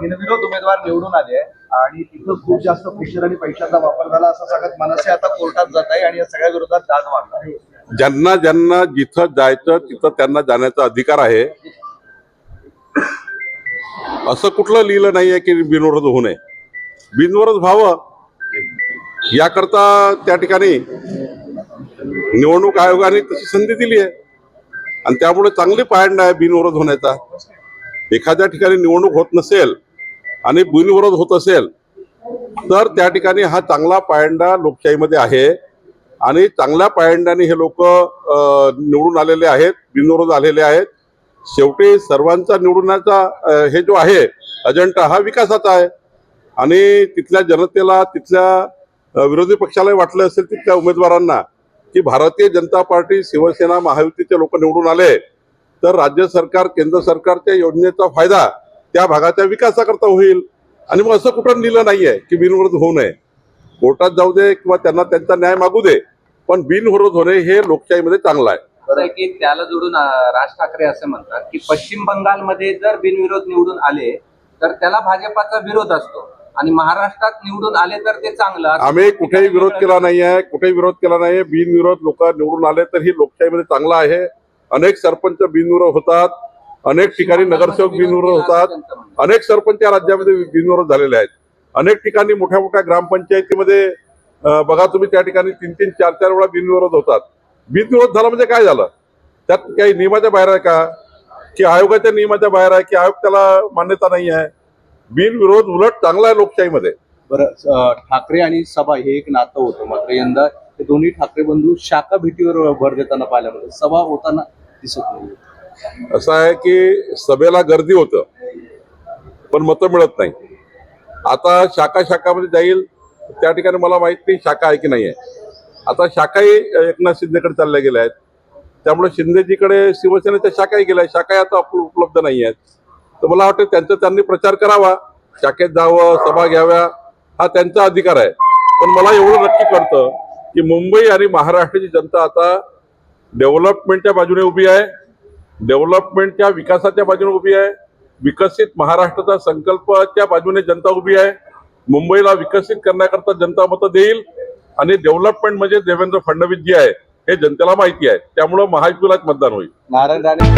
बिनविरोध उमेदवार निवडून आले आणि तिथं खूप जास्त प्रेशर आणि पैशाचा वापर झाला असं सांगत मनसे आता कोर्टात जात आहे आणि या सगळ्या विरोधात दाद मारणार ज्यांना ज्यांना जिथं जायचं तिथं त्यांना जाण्याचा अधिकार आहे. असं कुठलं लिहिलं नाहीये की बिनविरोध होऊ नये. बिनविरोध व्हावं याकरता त्या ठिकाणी निवडणूक आयोगाने तशी संधी दिली आहे. आणि त्यामुळे चांगली पायंडा आहे बिनविरोध होण्याचा. एखाद्या ठिकाणी निवडणूक होत नसेल आणि बिनविरोध होत असेल तर त्या ठिकाणी हा चांगला पायंडा लोकशाहीमध्ये आहे. आणि चांगल्या पायंड्याने हे लोक निवडून आलेले आहेत बिनविरोध आलेले आहेत. शेवटी सर्वांचा निवडण्याचा हे जो आहे अजेंडा हा विकासाचा आहे. आणि तिथल्या जनतेला तिथल्या विरोधी पक्षालाही वाटलं असेल तिथल्या उमेदवारांना की भारतीय जनता पार्टी शिवसेना महायुतीचे लोक निवडून आले तर राज्य सरकार केंद्र सरकारच्या योजनेचा फायदा त्या भागाच्या विकासाकरता होईल. आणि मग असं कुठं लिहिलं नाहीये की बिनविरोध होऊ नये. कोर्टात जाऊ दे किंवा त्यांना त्यांचा न्याय मागू दे पण बिनविरोध होणे हे लोकशाहीमध्ये चांगलं आहे. की त्याला जोडून राज ठाकरे असे म्हणतात की पश्चिम बंगालमध्ये जर बिनविरोध निवडून आले तर त्याला भाजपाचा विरोध असतो. आणि महाराष्ट्रात निवडून आले तर ते चांगलं आम्ही कुठेही विरोध केला नाही आहे कुठेही विरोध केला नाही बिनविरोध लोक निवडून आले तर ही लोकशाहीमध्ये चांगलं आहे. अनेक सरपंच बिनविरोध होतात. अनेक ठिकाणी नगरसेवक बिनविरोध होतात. अनेक सरपंच या राज्यामध्ये बिनविरोध झालेले आहेत. अनेक ठिकाणी मोठ्या मोठ्या ग्रामपंचायतीमध्ये बघा तुम्ही त्या ठिकाणी तीन तीन चार चार वेळा बिनविरोध होतात. बिनविरोध झाला म्हणजे काय झालं? त्यात काही नियमाच्या बाहेर आहे का? की आयोगाच्या नियमाच्या बाहेर आहे की आयोग त्याला मान्यता नाही आहे? बिनविरोध उलट चांगला आहे लोकशाहीमध्ये. बरं ठाकरे आणि सभा हे एक नातं होतं मात्र यंदा हे दोन्ही ठाकरे बंधू शाखा भेटीवर भर देताना पाहायला मिळतं सभा होताना दिसत नाही असं आहे की सभेला गर्दी होतं पण मतं मिळत नाही. आता शाखा शाखामध्ये जाईल त्या ठिकाणी मला माहीत नाही शाखा आहे की नाही आहे. आता शाखाही एकनाथ शिंदेकडे चालल्या गेल्या आहेत. त्यामुळे शिंदेजीकडे शिवसेनेच्या शाखाही गेल्या आहेत. शाखाही आता उप- उपलब्ध नाही आहेत. तर मला वाटतं त्यांचा त्यांनी प्रचार करावा. शाखेत जावं सभा घ्याव्या हा त्यांचा अधिकार आहे. पण मला एवढं नक्की कळतं की मुंबई आणि महाराष्ट्राची जनता आता डेव्हलपमेंटच्या बाजूने उभी आहे. डेव्हलपमेंटच्या विकासाच्या बाजूने उभी आहे. विकसित महाराष्ट्राचा संकल्पाच्या बाजूने जनता उभी आहे. मुंबईला विकसित करण्याकरता जनता मतं देईल आणि डेव्हलपमेंट म्हणजे देवेंद्र फडणवीस जी आहे हे जनतेला माहिती आहे. त्यामुळं महायुतीलाच मतदान होईल. नारायण राणे.